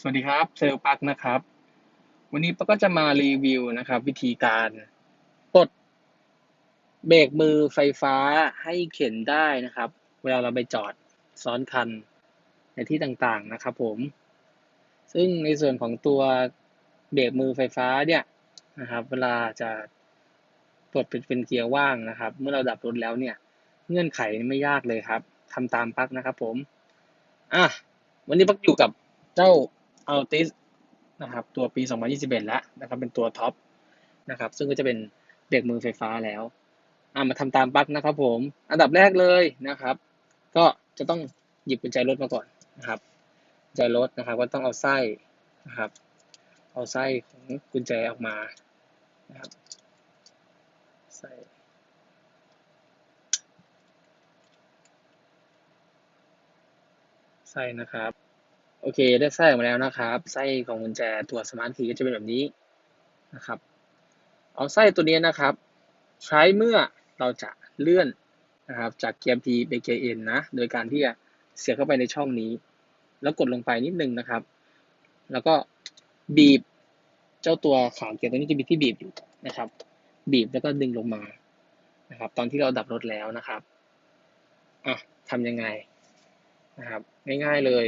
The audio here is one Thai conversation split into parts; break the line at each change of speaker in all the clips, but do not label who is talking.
สวัสดีครับเซลล์ปักนะครับ วันนี้ปักก็จะมารีวิวนะครับ วิธีการปลดเบรกมือไฟฟ้าให้เข็นได้นะครับ เวลาเราไปจอดซ้อนคันในที่ต่างๆนะครับ ผม ซึ่งในส่วนของตัวเบรกมือไฟฟ้าเนี่ยนะครับ เวลาจะปลดเป็นเป็นเกียร์ว่างนะครับ เมื่อเราดับรถแล้วเนี่ย เงื่อนไขไม่ยากเลยครับทำตามปักนะครับ ผม อะวันนี้ปักอยู่กับเจ้า Altis นะครับตัวปี 2021 แล้วนะครับเป็นตัวท็อปนะครับซึ่งก็จะเป็นเบรกมือไฟฟ้าแล้วอามาทำตามปักนะครับผมอันดับแรกเลยนะครับ ก็จะต้องหยิบกุญแจรถมาก่อนนะครับกุญแจรถนะครับ ก็ต้องเอาไส้นะครับ เอาไส้ของกุญแจออกมานะครับไส้ไส้นะครับ โอเคได้ไส้ออกมาแล้วนะครับไส้ของกุญแจตัวสมาร์ทคีย์ก็จะเป็นแบบนี้นะครับเอาไส้ตัวนี้นะครับ ใช้เมื่อเราจะเลื่อนนะครับจากเกียร์ P ไปเกียร์ N นะโดยการที่จะเสียบเข้าไปในช่องนี้ แล้วกดลงไปนิดนึงนะครับ แล้วก็บีบเจ้าตัวขาเกียร์ตัวนี้จะมีที่บีบอยู่นะครับ บีบแล้วก็ดึงลงมานะครับ ตอนที่เราดับรถแล้วนะครับอะทำยังไงนะครับ ง่ายๆเลย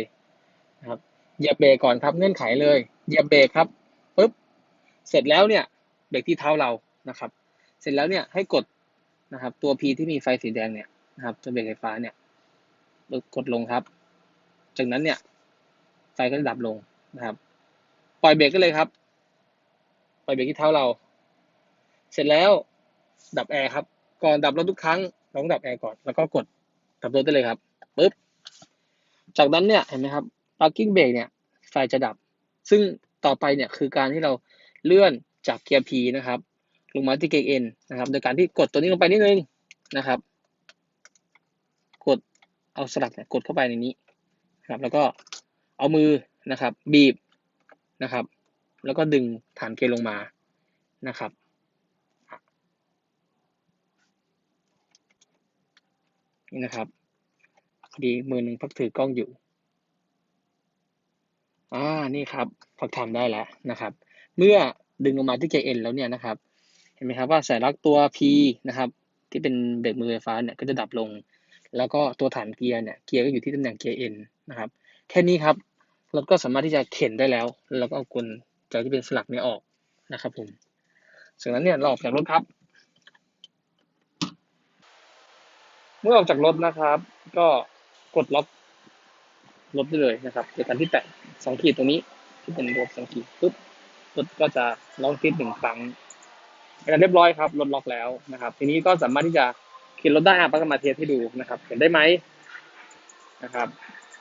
นะครับเหยียบเบรกก่อนครับเงื่อนไขเลยเหยียบเบรกครับปุ๊บเสร็จแล้วเนี่ยเบรกที่เท้าเรานะครับ เสร็จแล้วเนี่ยให้กดนะครับ ตัว P ที่มีไฟสีแดงเนี่ยนะครับตัวเบรกไฟฟ้าเนี่ยกดลงครับ จากนั้นเนี่ยไฟก็จะดับลงนะครับ ปล่อยเบรกก็เลยครับ ปล่อยเบรกที่เท้าเรา เสร็จแล้วดับแอร์ครับ ก่อนดับรถทุกครั้งต้องดับแอร์ก่อนแล้วก็กดดับรถได้เลยครับปุ๊บจากนั้นเนี่ยเห็นไหมครับ parking brake เนี่ยไฟจะดับ ซึ่งต่อไปเนี่ยคือการที่เราเลื่อนจากเกียร์ P นะครับลงมาที่เกียร์ N นะครับ โดยการที่กดตัวนี้ลงไปนิดนึงนะครับ กดเอาสลักเนี่ยกดเข้าไปในนี้นะครับ แล้วก็เอามือนะครับ บีบนะครับ แล้วก็ดึงฐานเกียร์ลงมานะครับนี่นะครับ ดีมือหนึ่งพักถือกล้องอยู่ อ่านี่ครับพักทำได้แล้วนะครับ เมื่อดึงลงมาที่เกียร์ N แล้วเนี่ยนะครับ เห็นไหมครับว่าสายลักตัว P นะครับ ที่เป็นเบรกมือไฟฟ้าเนี่ยก็จะดับลง แล้วก็ตัวฐานเกียร์เนี่ยเกียร์ก็อยู่ที่ตำแหน่งเกียร์ N นะครับ แค่นี้ครับรถก็สามารถที่จะเข็นได้แล้ว แล้วก็เอากุญแจที่เป็นสลักเนี่ยออกนะครับผมจากนั้นเนี่ยเราออกจากรถครับ เมื่อออกจากรถนะครับ ก็กดล็อก รถได้เลยนะครับโดยการที่แตะสองขีดตรงนี้ที่เป็นรถสองขีดปุ๊บรถก็จะล็อกทิศหนึ่งครั้งเรียบร้อยครับรถล็อกแล้วนะครับ ทีนี้ก็สามารถที่จะเข็นรถได้อะปักมาเทสให้ดูนะครับ เห็นได้ไหมนะครับ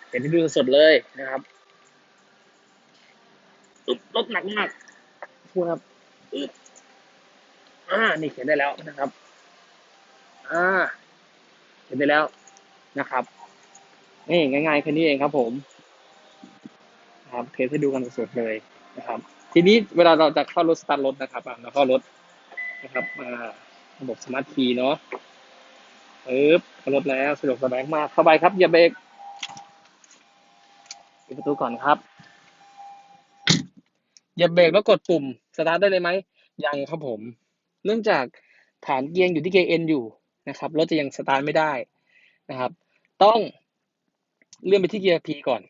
เห็นที่ดูสดเลยนะครับปึ๊บรถหนักมากพูดครับปึ๊บอ่านี่เขียนได้แล้วนะครับ อ่าเห็นได้แล้วนะครับ นี่ง่ายๆแค่นี้เองครับผมนะครับเทสให้ดูกันสดๆเลยนะครับ ทีนี้เวลาเราจะเข้ารถสตาร์ทรถนะครับเราเข้ารถนะครับระบบสมาร์ทคีย์เนาะปึ๊บเข้ารถแล้วสะดวกสบายมากเข้าไปครับอย่าเบรกปิดประตูก่อนครับอย่าเบรกแล้วกดปุ่มสตาร์ทได้เลยไหมยังครับผม เนื่องจากฐานเกียร์อยู่ที่เกียร์เอ็นอยู่นะครับรถจะยังสตาร์ทไม่ได้นะครับ ต้อง เลื่อนไปที่เกียร์ P ก่อน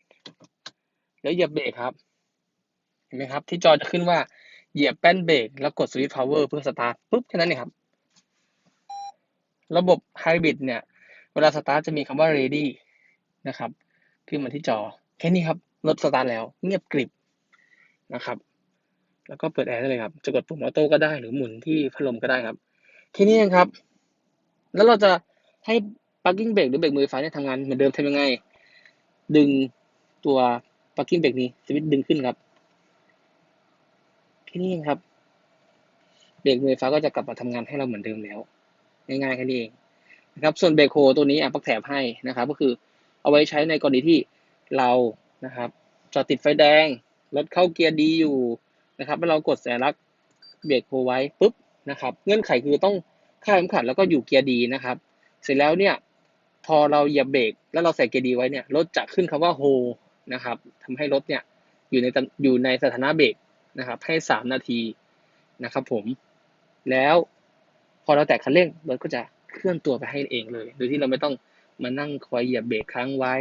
แล้วเหยียบเบรกครับ เห็นไหมครับ ที่จอจะขึ้นว่าเหยียบแป้นเบรกแล้วกดสวิตช์พาวเวอร์เพื่อสตาร์ทปุ๊บแค่นั้นเองครับ ระบบไฮบริดเนี่ย เวลาสตาร์ทจะมีคำว่า ready นะครับขึ้นมาที่จอ แค่นี้ครับรถสตาร์ทแล้ว เงียบกริบนะครับ แล้วก็เปิดแอร์ได้เลยครับ จะกดปุ่มออโต้ก็ได้หรือหมุนที่พัดลมก็ได้ครับแค่นี้เองครับ แล้วเราจะให้ parking brake หรือเบรกมือไฟเนี่ยทำงานเหมือนเดิมทำยังไง ดึงตัว parking brake นี้สวิตช์ดึงขึ้นครับแค่นี้เองครับเบรกมือไฟฟ้าก็จะกลับมาทำงานให้เราเหมือนเดิมแล้ว ง่ายๆแค่นี้เองนะครับ ส่วนเบรกโฮตัวนี้อะปักแถบให้นะครับ ก็คือเอาไว้ใช้ในกรณีที่เรานะครับจอดติดไฟแดงรถเข้าเกียร์ดีอยู่นะครับแล้วเรากดแสลักเบรกโฮไว้ปุ๊บนะครับ เงื่อนไขคือต้องค่าเข็มขัดแล้วก็อยู่เกียร์ดีนะครับ เสร็จแล้วเนี่ย พอเราเหยียบเบรกแล้วเราใส่เกียร์ดีไว้เนี่ยรถจะขึ้นคำว่าโฮนะครับทำให้รถเนี่ยอยู่ในอยู่ในสถานะเบรกนะครับ ให้สามนาทีนะครับ ผม แล้วพอเราแตะคันเร่งรถก็จะเคลื่อนตัวไปให้เองเลย โดยที่เราไม่ต้องมานั่งคอยเหยียบเบรกค้างไว้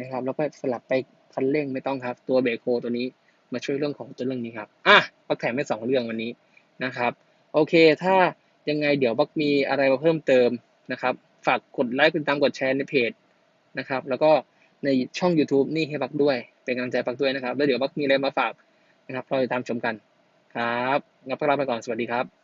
นะครับ แล้วก็สลับไปคันเร่งไม่ต้องครับ ตัวเบรกโฮตัวนี้มาช่วยเรื่องของตัวเรื่องนี้ครับอะบักแถมไปสองเรื่องวันนี้นะครับ โอเค ถ้ายังไงเดี๋ยวบักมีอะไรมาเพิ่มเติมนะครับ ฝากกดไลค์กดตามกดแชร์ในเพจนะครับ แล้วก็ในช่อง YouTube นี่ให้ปักด้วย เป็นกำลังใจปักด้วยนะครับ แล้วเดี๋ยวปักมีอะไรมาฝากนะครับรอติดตามชมกันครับงั้นพวกเราไปก่อนสวัสดีครับ